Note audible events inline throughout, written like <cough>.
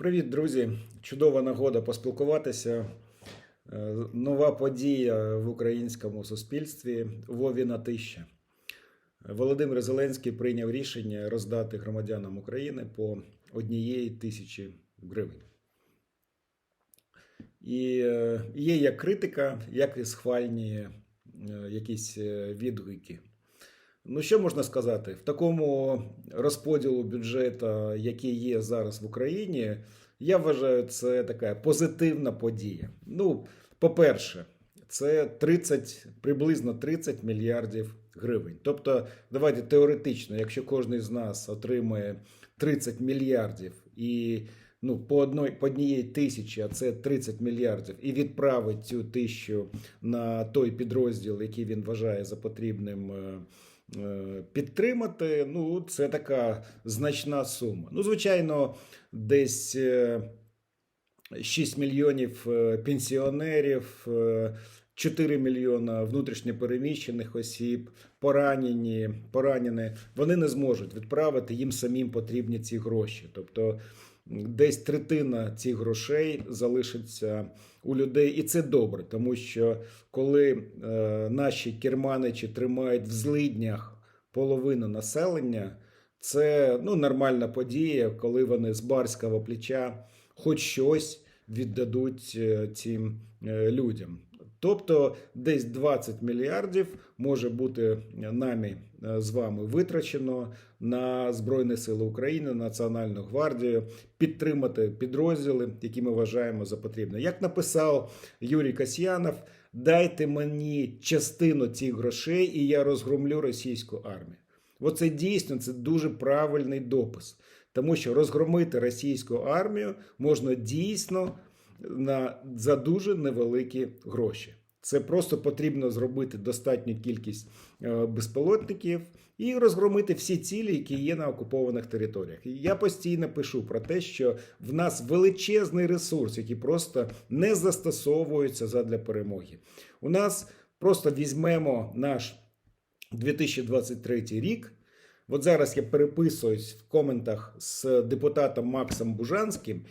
Привіт, друзі! Чудова нагода поспілкуватися. Е, Нова подія в українському суспільстві Вовіна тища. Володимир Зеленський прийняв рішення роздати громадянам України по однієї тисячі гривень. І е, є як критика, як і схвальні е, якісь відгуки. Ну, що можна сказати? В такому розподілу бюджету, який є зараз в Україні, я вважаю, це така позитивна подія. Ну, по-перше, це 30, приблизно 30 мільярдів гривень. Тобто, давайте теоретично, якщо кожен з нас отримує 30 мільярдів і ну, по одної по однієї тисячі, а це 30 мільярдів, і відправить цю тисячу на той підрозділ, який він вважає за потрібним. Е, е, Підтримати, ну, це така значна сума. Ну, звичайно, десь е, 6 мільйонів е, пенсіонерів, е, 4 мільйона внутрішньопереміщених осіб, поранені, поранені, вони не зможуть відправити, їм самим потрібні ці гроші. Тобто десь третина цих грошей залишиться у людей, і це добре, тому що коли е, наші керманичі тримають в злиднях половину населення, це ну, нормальна подія, коли вони з барського плеча хоч щось віддадуть е, цим е, людям. Тобто десь 20 мільярдів може бути нами е, з вами витрачено на Збройні Сили України, Національну гвардію, підтримати підрозділи, які ми вважаємо за потрібне. Як написав Юрій Касьянов, дайте мені частину цих грошей, і я розгромлю російську армію. Оце дійсно це дуже правильний допис. Тому що розгромити російську армію можна дійсно на, за дуже невеликі гроші. Це просто потрібно зробити достатню кількість е, безпілотників і розгромити всі цілі, які є на окупованих територіях. Я постійно пишу про те, що в нас величезний ресурс, який просто не застосовується задля перемоги. У нас просто візьмемо наш 2023 рік. От зараз я переписуюсь в коментах з депутатом Максом Бужанським,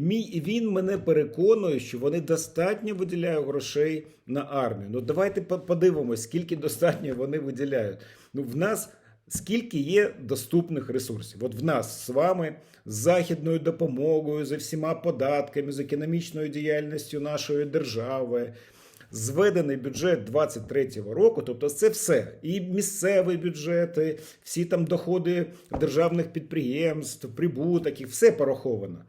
мій він мене переконує, що вони достатньо виділяють грошей на армію. Ну давайте по- подивимось, скільки достатньо вони виділяють. Ну в нас скільки є доступних ресурсів. От в нас з вами з західною допомогою, за всіма податками, з економічною діяльністю нашої держави зведений бюджет 23-го року, тобто це все. І місцеві бюджети, всі там доходи державних підприємств, прибуток, і все пораховано.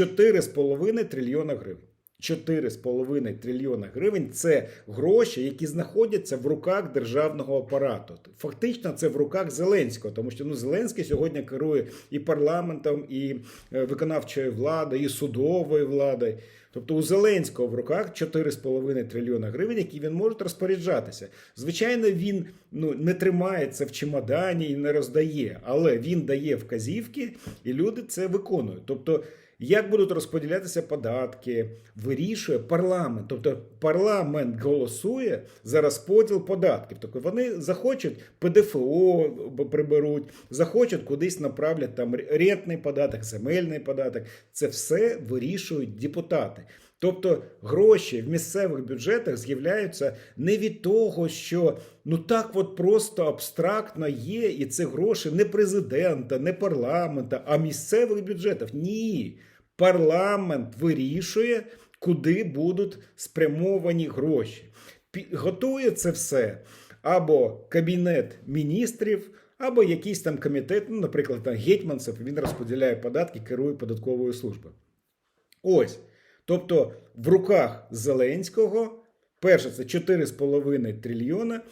4,5 трильйона гривень. 4,5 трильйона гривень це гроші, які знаходяться в руках державного апарату. Фактично, це в руках Зеленського, тому що ну Зеленський сьогодні керує і парламентом, і е, виконавчою владою, і судовою владою. Тобто у Зеленського в руках 4,5 трильйона гривень, які він може розпоряджатися. Звичайно, він ну не тримається в чемодані і не роздає, але він дає вказівки, і люди це виконують. Тобто. Як будуть розподілятися податки, вирішує парламент. Тобто парламент голосує за розподіл податків. Тобто вони захочуть ПДФО приберуть, захочуть кудись направлять там рентний податок, земельний податок. Це все вирішують депутати. Тобто гроші в місцевих бюджетах з'являються не від того, що ну так от просто абстрактно є, і це гроші не президента, не парламента, а місцевих бюджетів. Ні. Парламент вирішує, куди будуть спрямовані гроші. Готує це все або кабінет міністрів, або якийсь там комітет, ну, наприклад, там Гетьманцев, він розподіляє податки, керує податковою службою. Ось. Тобто в руках Зеленського, перше, це 4,5 трильйона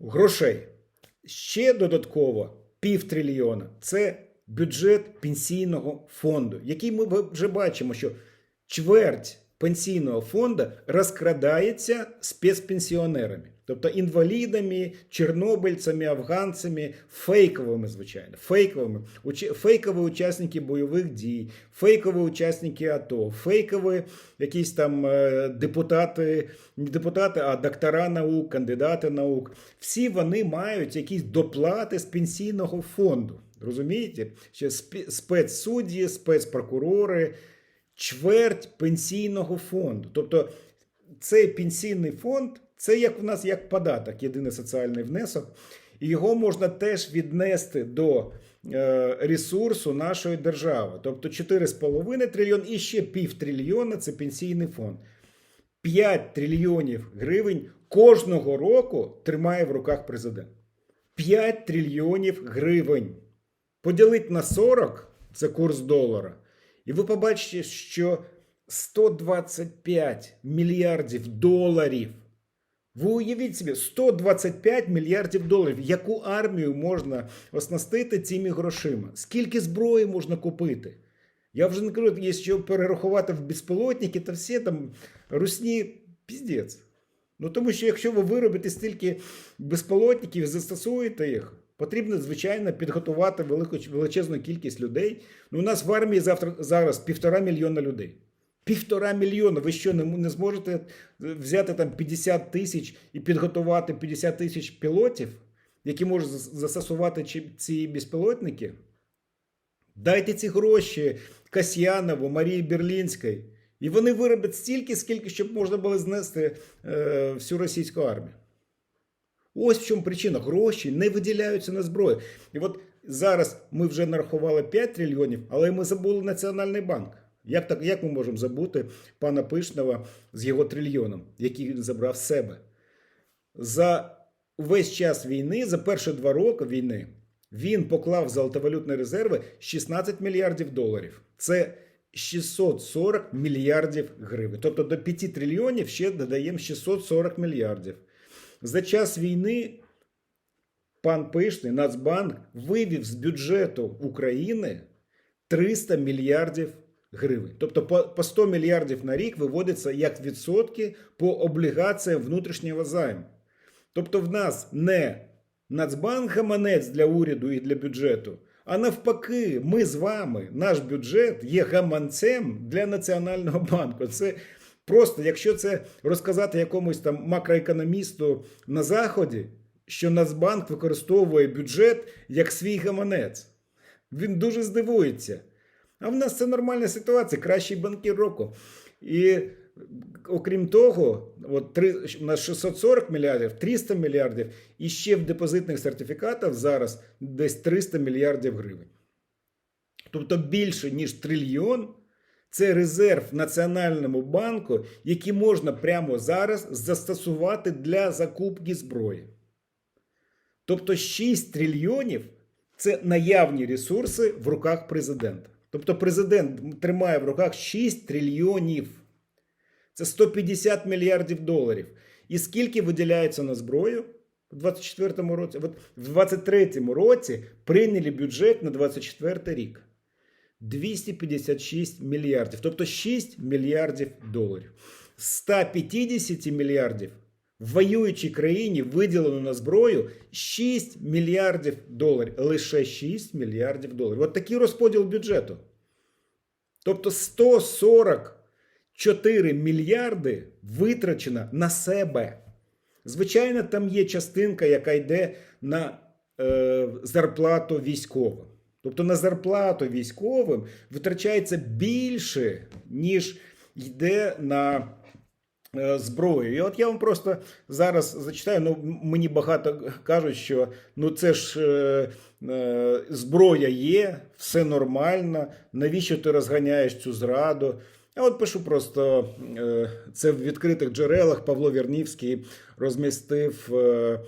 грошей. Ще додатково півтрильйона це бюджет пенсійного фонду, який ми вже бачимо, що чверть пенсійного фонду розкрадається спецпенсіонерами. Тобто інвалідами, чорнобильцями, афганцями, фейковими, звичайно, фейковими, фейкові учасники бойових дій, фейкові учасники АТО, фейкові якісь там е, депутати, не депутати, а доктора наук, кандидати наук. Всі вони мають якісь доплати з пенсійного фонду. Розумієте? Ще спецсудді, спецпрокурори, чверть пенсійного фонду. Тобто цей пенсійний фонд це як у нас як податок, єдиний соціальний внесок, і його можна теж віднести до е, ресурсу нашої держави. Тобто 4,5 трильйон і ще пів трильйона це пенсійний фонд. 5 трильйонів гривень кожного року тримає в руках президент. 5 трильйонів гривень. Поділить на 40 це курс долара. І ви побачите, що 125 мільярдів доларів. Ви уявіть собі, 125 мільярдів доларів. Яку армію можна оснастити цими грошима? Скільки зброї можна купити? Я вже не кажу, якщо перерахувати в безпілотники, то всі там русні піздець. Ну тому що якщо ви виробите стільки безпілотників застосуєте їх, потрібно, звичайно, підготувати велику, величезну кількість людей. Ну, у нас в армії завтра, зараз півтора мільйона людей. Півтора мільйона. Ви що, не, не зможете взяти там 50 тисяч і підготувати 50 тисяч пілотів, які можуть застосувати ці безпілотники? Дайте ці гроші Касьянову, Марії Берлінській. І вони вироблять стільки, скільки щоб можна було знести е, всю російську армію. Ось в чому причина. Гроші не виділяються на зброю. І от зараз ми вже нарахували 5 трильйонів, але ми забули Національний банк. Як, так, як ми можемо забути пана Пишнова з його трильйоном, який він забрав з себе? За весь час війни, за перші два роки війни, він поклав в золотовалютні резерви 16 мільярдів доларів. Це 640 мільярдів гривень. Тобто до 5 трильйонів ще додаємо 640 мільярдів. За час війни пан Пишний, Нацбанк, вивів з бюджету України 300 мільярдів гривень. Тобто по, по 100 мільярдів на рік виводиться як відсотки по облігаціям внутрішнього займу. Тобто в нас не Нацбанк гаманець для уряду і для бюджету, а навпаки, ми з вами, наш бюджет є гаманцем для Національного банку. Це просто, якщо це розказати якомусь там макроекономісту на Заході, що Нацбанк використовує бюджет як свій гаманець. Він дуже здивується. А в нас це нормальна ситуація, кращий банкір року. І окрім того, от три, у нас 640 мільярдів, 300 мільярдів, і ще в депозитних сертифікатах зараз десь 300 мільярдів гривень. Тобто більше, ніж трильйон, це резерв Національному банку, який можна прямо зараз застосувати для закупки зброї. Тобто 6 трильйонів це наявні ресурси в руках президента. Тобто президент тримає в руках 6 трильйонів. Це 150 мільярдів доларів. І скільки виділяється на зброю в 24 році? От в 23 році прийняли бюджет на 24 рік. 256 мільярдів, тобто 6 мільярдів доларів. З 150 мільярдів в воюючій країні виділено на зброю 6 мільярдів доларів. Лише 6 мільярдів доларів. От такий розподіл бюджету. Тобто 144 мільярди витрачено на себе. Звичайно, там є частинка, яка йде на е, зарплату військовим. Тобто на зарплату військовим витрачається більше, ніж йде на е, зброю. І от я вам просто зараз зачитаю. Ну, мені багато кажуть, що ну це ж е, е, зброя є, все нормально. Навіщо ти розганяєш цю зраду? Я от пишу просто е, це в відкритих джерелах. Павло Вірнівський розмістив е,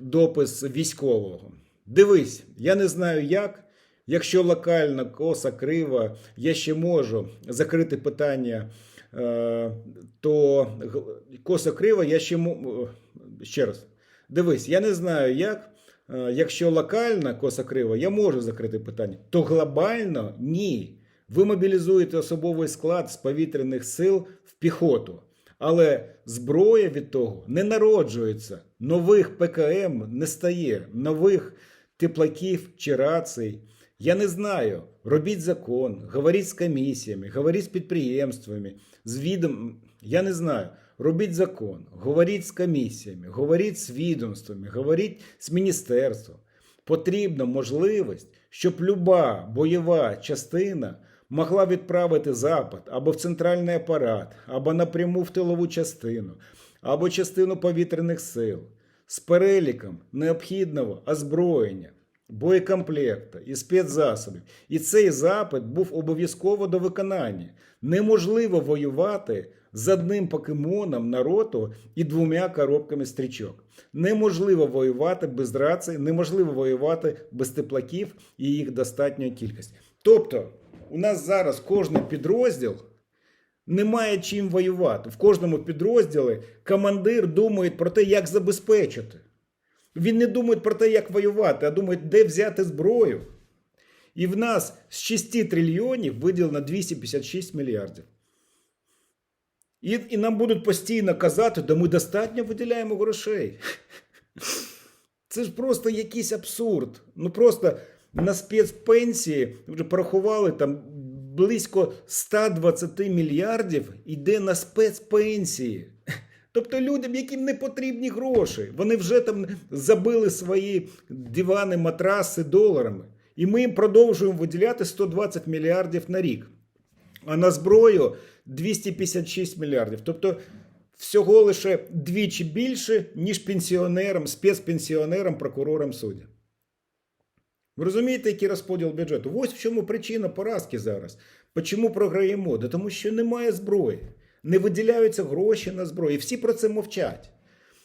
допис військового. Дивись, я не знаю як. Якщо локально коса крива, я ще можу закрити питання, е, то коса крива, я ще мо- е, ще раз. Дивись, я не знаю як. Е, Якщо локально коса крива, я можу закрити питання, то глобально ні. Ви мобілізуєте особовий склад з повітряних сил в піхоту. Але зброя від того не народжується. Нових ПКМ не стає, нових теплаків чи рацій. Я не знаю. Робіть закон, говоріть з комісіями, говоріть з підприємствами, з відом. Я не знаю. Робіть закон, говоріть з комісіями, говоріть з відомствами, говоріть з міністерством. Потрібна можливість, щоб люба бойова частина могла відправити запит або в центральний апарат, або напряму в тилову частину, або частину повітряних сил з переліком необхідного озброєння, боєкомплекта і спецзасобів. І цей запит був обов'язково до виконання. Неможливо воювати з одним покемоном на роту і двома коробками стрічок. Неможливо воювати без рації, неможливо воювати без теплаків і їх достатня кількість. Тобто, у нас зараз кожен підрозділ немає чим воювати. В кожному підрозділі командир думає про те, як забезпечити. Він не думає про те, як воювати, а думає, де взяти зброю. І в нас з 6 трильйонів виділено 256 мільярдів. І, і нам будуть постійно казати, да ми достатньо виділяємо грошей. <laughs> Це ж просто якийсь абсурд. Ну просто на спецпенсії вже порахували там близько 120 мільярдів йде на спецпенсії. <laughs> Тобто людям, яким не потрібні гроші, вони вже там забили свої дивани, матраси доларами. І ми їм продовжуємо виділяти 120 мільярдів на рік. А на зброю 256 мільярдів. Тобто всього лише двічі більше, ніж пенсіонерам, спецпенсіонерам, прокурорам суддям. Ви розумієте, який розподіл бюджету? Ось в чому причина поразки зараз. Чому програємо? Да тому що немає зброї. Не виділяються гроші на зброю. І всі про це мовчать.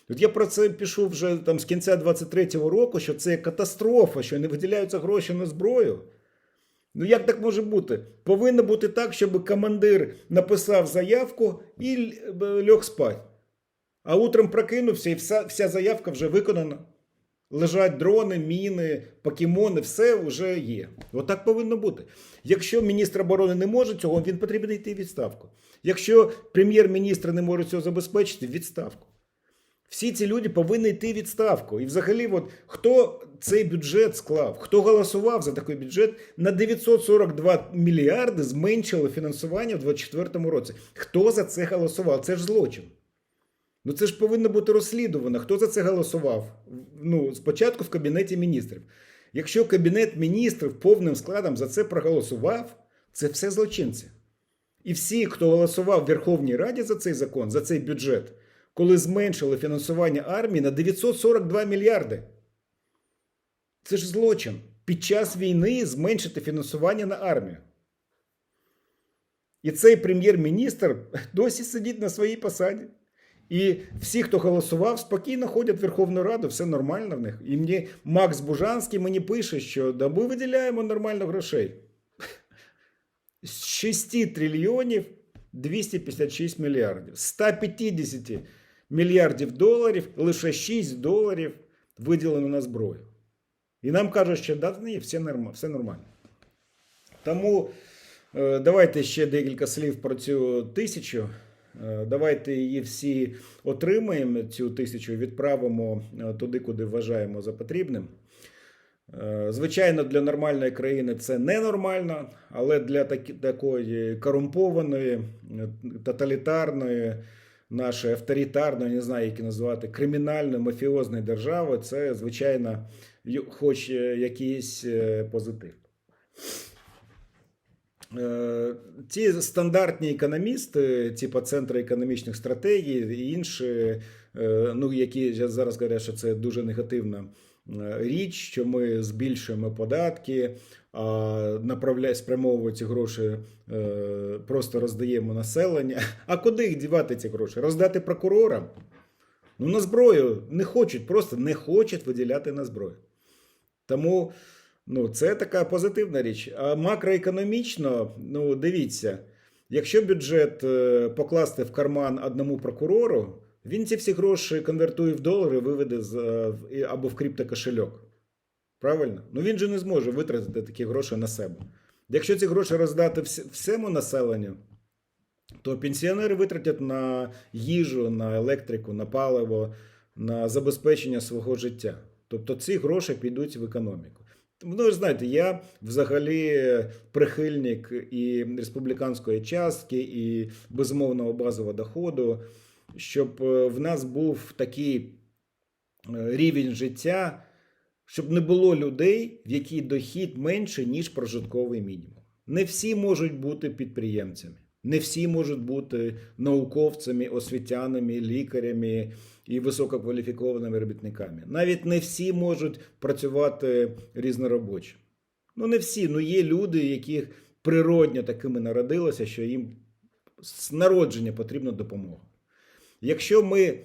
От я про це пишу вже там з кінця 23-го року, що це катастрофа, що не виділяються гроші на зброю. Ну як так може бути? Повинно бути так, щоб командир написав заявку і льох спать. А утром прокинувся і вся, вся заявка вже виконана. Лежать дрони, міни, покемони, все вже є. Отак повинно бути. Якщо міністр оборони не може цього, він потрібен йти в відставку. Якщо прем'єр-міністр не може цього забезпечити, відставку. Всі ці люди повинні йти в відставку. І взагалі, от, хто цей бюджет склав, хто голосував за такий бюджет, на 942 мільярди зменшили фінансування в 2024 році. Хто за це голосував? Це ж злочин. Ну це ж повинно бути розслідувано. Хто за це голосував? Ну, спочатку в Кабінеті міністрів. Якщо Кабінет міністрів повним складом за це проголосував, це все злочинці. І всі, хто голосував в Верховній Раді за цей закон, за цей бюджет, коли зменшили фінансування армії на 942 мільярди. Це ж злочин. Під час війни зменшити фінансування на армію. І цей прем'єр-міністр <laughs> досі сидить на своїй посаді. І всі, хто голосував, спокійно ходять в Верховну Раду, все нормально в них. І мені Макс Бужанський мені пише, що да ми виділяємо нормально грошей. З 6 трильйонів 256 мільярдів. З 150 мільярдів доларів лише 6 доларів виділено на зброю. І нам кажуть, що да, ні. Все нормально. Тому е, давайте ще декілька слів про цю тисячу. Е, Давайте її всі отримаємо, цю тисячу, відправимо е, туди, куди вважаємо за потрібним. Е, Звичайно, для нормальної країни це ненормально, але для такої корумпованої, тоталітарної, нашої авторитарної, не знаю, як її назвати, кримінальної, мафіозної держави, це, звичайно, хоч якийсь позитив. Е, Ті стандартні економісти, типу Центру економічних стратегій і інші, е, ну, які зараз говорять, що це дуже негативна е, річ, що ми збільшуємо податки, а направляє, спрямовуємо ці гроші, е, просто роздаємо населення. А куди їх дівати ці гроші? Роздати прокурорам? Ну, на зброю не хочуть, просто не хочуть виділяти на зброю. Тому ну, це така позитивна річ. А макроекономічно, ну, дивіться, якщо бюджет е, покласти в карман одному прокурору, він ці всі гроші конвертує в долари, виведе з, е, або в криптокошельок. Правильно? Ну він же не зможе витратити такі гроші на себе. Якщо ці гроші роздати всьому населенню, то пенсіонери витратять на їжу, на електрику, на паливо, на забезпечення свого життя. Тобто ці гроші підуть в економіку. Ну, ви знаєте, я взагалі прихильник і республіканської частки, і безумовного базового доходу, щоб е, в нас був такий е, рівень життя, щоб не було людей, в яких дохід менше, ніж прожитковий мінімум. Не всі можуть бути підприємцями, не всі можуть бути науковцями, освітянами, лікарями і висококваліфікованими робітниками. Навіть не всі можуть працювати різноробочі. Ну, не всі, ну є люди, яких природньо такими народилося, що їм з народження потрібна допомога. Якщо ми,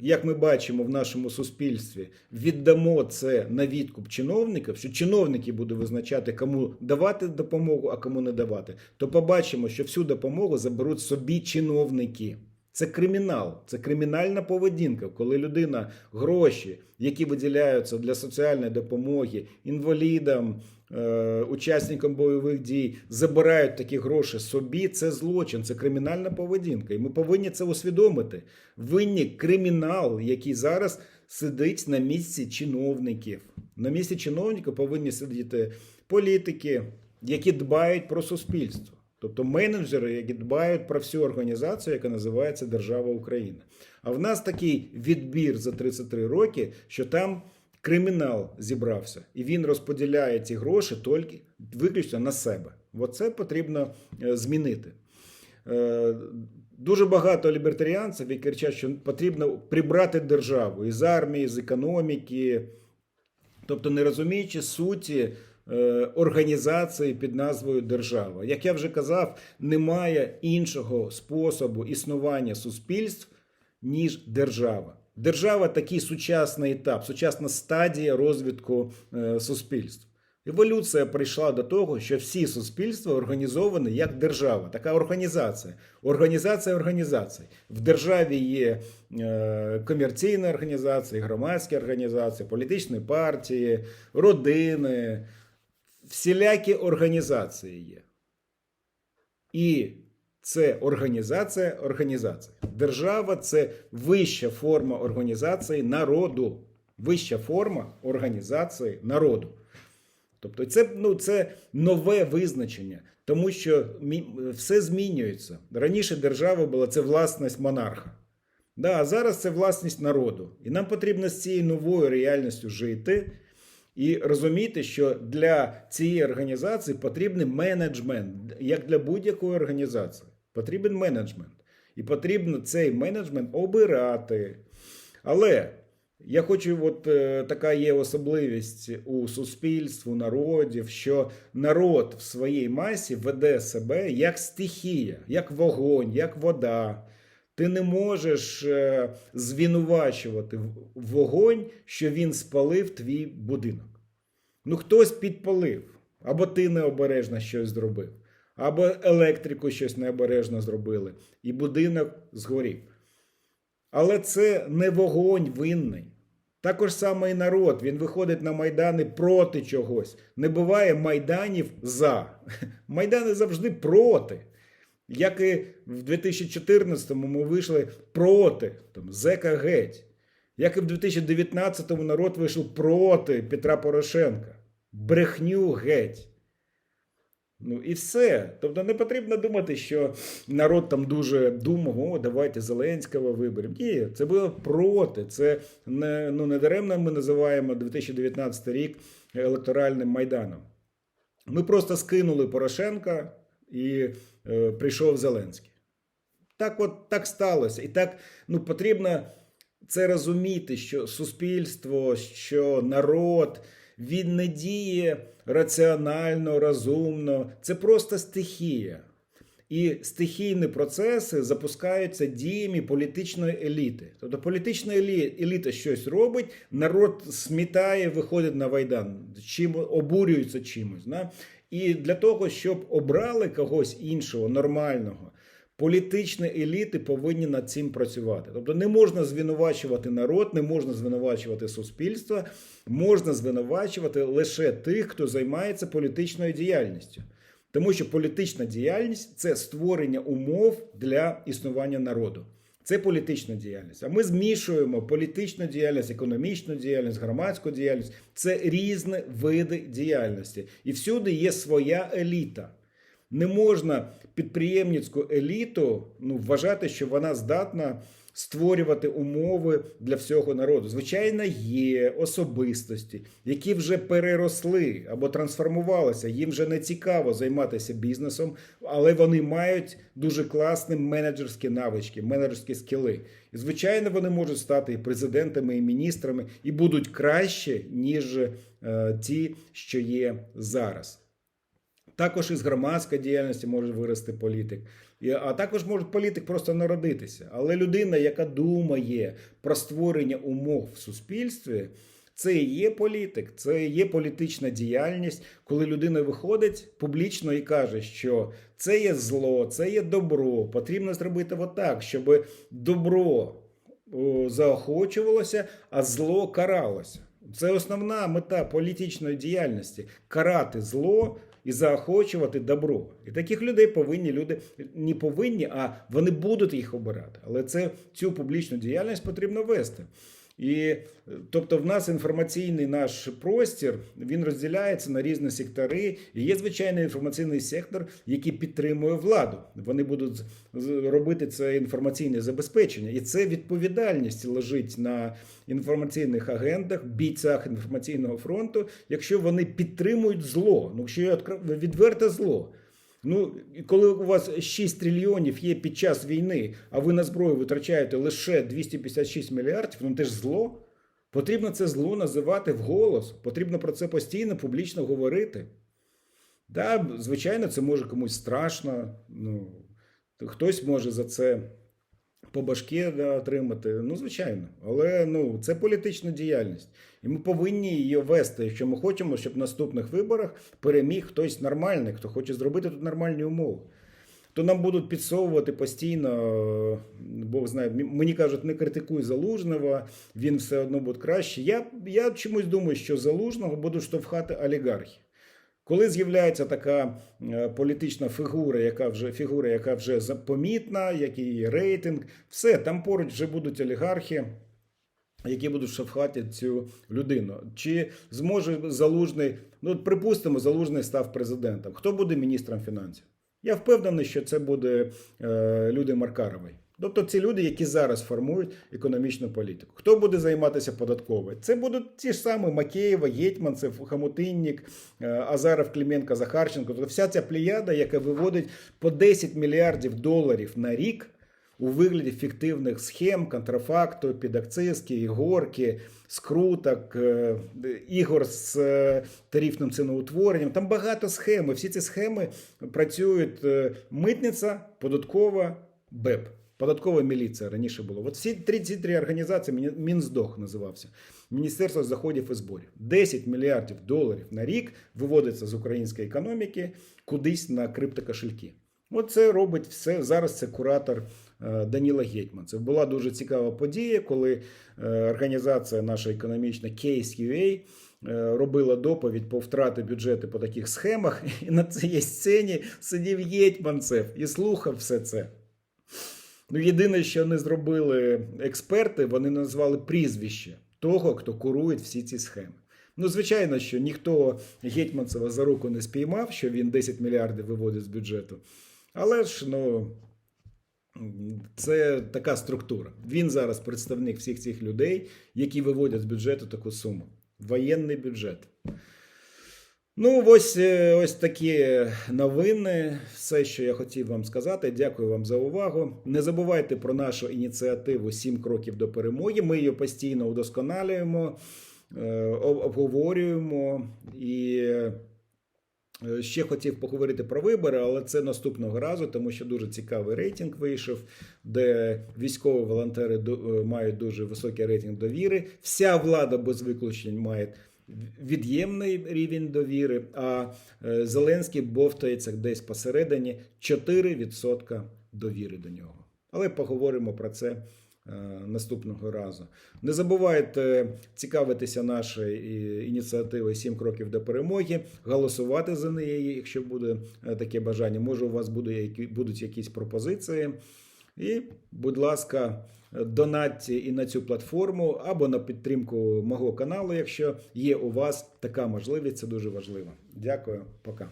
як ми бачимо в нашому суспільстві, віддамо це на відкуп чиновників, що чиновники будуть визначати, кому давати допомогу, а кому не давати, то побачимо, що всю допомогу заберуть собі чиновники. Це кримінал, це кримінальна поведінка, коли людина гроші, які виділяються для соціальної допомоги інвалідам, е, учасникам бойових дій, забирають такі гроші собі. Це злочин, це кримінальна поведінка. І ми повинні це усвідомити. Винні кримінал, який зараз сидить на місці чиновників. На місці чиновників повинні сидіти політики, які дбають про суспільство. Тобто менеджери, які дбають про всю організацію, яка називається Держава Україна. А в нас такий відбір за 33 роки, що там кримінал зібрався, і він розподіляє ці гроші тільки виключно на себе. Оце потрібно е, змінити. Е, Дуже багато лібертаріанців які кричать, що потрібно прибрати державу із армії, з економіки, тобто не розуміючи суті організації під назвою держава. Як я вже казав, немає іншого способу існування суспільств, ніж держава. Держава такий сучасний етап, сучасна стадія розвитку е, суспільств. Еволюція прийшла до того, що всі суспільства організовані як держава, така організація. Організація організацій. В державі є е, комерційні організації, громадські організації, політичні партії, родини, всілякі організації є. І це організація організацій. Держава це вища форма організації народу. Вища форма організації народу. Тобто це, ну, це нове визначення, тому що все змінюється. Раніше держава була це власність монарха. Да, а зараз це власність народу. І нам потрібно з цією новою реальністю жити і розуміти, що для цієї організації потрібен менеджмент, як для будь-якої організації. Потрібен менеджмент. І потрібно цей менеджмент обирати. Але я хочу, от е, така є особливість у суспільств, у народів, що народ в своїй масі веде себе як стихія, як вогонь, як вода. Ти не можеш е, звинувачувати вогонь, що він спалив твій будинок. Ну, хтось підпалив, або ти необережно щось зробив, або електрику щось необережно зробили, і будинок згорів. Але це не вогонь винний. Також саме і народ. Він виходить на майдани проти чогось. Не буває майданів за. <laughs> Майдани завжди проти. Як і в 2014-му ми вийшли проти там, Зека геть. Як і в 2019-му народ вийшов проти Петра Порошенка. Брехню геть. Ну і все. Тобто не потрібно думати, що народ там дуже думав, о, давайте Зеленського виберемо. Ні, це було проти. Це не, ну, не даремно ми називаємо 2019 рік електоральним майданом. Ми просто скинули Порошенка і е, прийшов Зеленський. Так от так сталося. І так ну, потрібно це розуміти, що суспільство, що народ, він не діє раціонально, розумно. Це просто стихія. І стихійні процеси запускаються діями політичної еліти. Тобто політична еліта щось робить, народ смітає, виходить на Майдан, чим обурюється чимось. Да? І для того, щоб обрали когось іншого, нормального, політичні еліти повинні над цим працювати. Тобто не можна звинувачувати народ, не можна звинувачувати суспільство, можна звинувачувати лише тих, хто займається політичною діяльністю. Тому що політична діяльність це створення умов для існування народу. Це політична діяльність. А ми змішуємо політичну діяльність, економічну діяльність, громадську діяльність. Це різні види діяльності. І всюди є своя еліта. Не можна підприємницьку еліту ну, вважати, що вона здатна створювати умови для всього народу. Звичайно, є особистості, які вже переросли або трансформувалися. Їм вже не цікаво займатися бізнесом, але вони мають дуже класні менеджерські навички, менеджерські скіли. І звичайно, вони можуть стати і президентами, і міністрами, і будуть краще, ніж е, ті, що є зараз. Також із громадської діяльності може вирости політик. А також може політик просто народитися. Але людина, яка думає про створення умов в суспільстві, це і є політик, це і є політична діяльність, коли людина виходить публічно і каже, що це є зло, це є добро. Потрібно зробити отак, щоб добро заохочувалося, а зло каралося. Це основна мета політичної діяльності карати зло і заохочувати добро. І таких людей повинні люди не повинні, а вони будуть їх обирати. Але це цю публічну діяльність потрібно вести. І тобто, в нас інформаційний наш простір він розділяється на різні сектори. І є звичайний інформаційний сектор, який підтримує владу. Вони будуть робити це інформаційне забезпечення, і це відповідальність лежить на інформаційних агентах, бійцях інформаційного фронту, якщо вони підтримують зло. Ну, якщо є відверте зло. Ну, коли у вас 6 трильйонів є під час війни, а ви на зброю витрачаєте лише 256 мільярдів, ну це ж зло. Потрібно це зло називати вголос. Потрібно про це постійно публічно говорити. Да, звичайно, це може комусь страшно. Ну, хтось може за це по башки да, отримати. Ну, звичайно. Але ну, це політична діяльність. І ми повинні її вести, якщо ми хочемо, щоб в наступних виборах переміг хтось нормальний, хто хоче зробити тут нормальні умови. То нам будуть підсовувати постійно, е, Бог знає, мені кажуть, не критикуй залужного, він все одно буде краще. Я, я чомусь думаю, що залужного будуть штовхати олігархи. Коли з'являється така е, політична фігура, яка вже фігура, яка вже помітна, який рейтинг, все там поруч вже будуть олігархи, які будуть штовхати цю людину. Чи зможе залужний? Ну, припустимо, залужний став президентом. Хто буде міністром фінансів? Я впевнений, що це буде е, люди Маркарової. Тобто ці люди, які зараз формують економічну політику. Хто буде займатися податковою? Це будуть ті ж самі Макеєва, Єтьманцев, Хамутиннік, е, Азаров, Клименко, Захарченко. Тобто вся ця плеяда, яка виводить по 10 мільярдів доларів на рік у вигляді фіктивних схем, контрафакту, підакцизки, ігорки, скруток, е, ігор з е, тарифним ціноутворенням. Там багато схем. Всі ці схеми працюють митниця, податкова, БЕП. Податкова міліція раніше було. От всі три ці три організації Мінздох називався. Міністерство заходів і зборів. 10 мільярдів доларів на рік виводиться з української економіки кудись на криптокошельки. От це робить все. Зараз це куратор е, Даніла Гетьман. Це була дуже цікава подія, коли е, організація наша економічна Case.ua е, робила доповідь по втрати бюджету по таких схемах, <laughs> і на цій сцені сидів Гетьманцев і слухав все це. Ну, єдине, що не зробили експерти, вони назвали прізвище того, хто курує всі ці схеми. Ну, звичайно, що ніхто Гетьманцева за руку не спіймав, що він 10 мільярдів виводить з бюджету. Але ж ну, це така структура. Він зараз представник всіх цих людей, які виводять з бюджету таку суму. Воєнний бюджет. Ну, ось, е, ось такі новини. Все, що я хотів вам сказати. Дякую вам за увагу. Не забувайте про нашу ініціативу «7 кроків до перемоги. Ми її постійно удосконалюємо, е, обговорюємо і. е, Ще хотів поговорити про вибори, але це наступного разу, тому що дуже цікавий рейтинг вийшов, де військові волонтери мають дуже високий рейтинг довіри. Вся влада без виключень має від'ємний рівень довіри, а е, Зеленський бовтається десь посередині 4% довіри до нього. Але поговоримо про це е, наступного разу. Не забувайте цікавитися нашою ініціативою «7 кроків до перемоги, голосувати за неї, якщо буде е, таке бажання. Може, у вас буде, будуть якісь пропозиції. І, будь ласка, донатьте і на цю платформу або на підтримку мого каналу, якщо є у вас така можливість, це дуже важливо. Дякую, пока.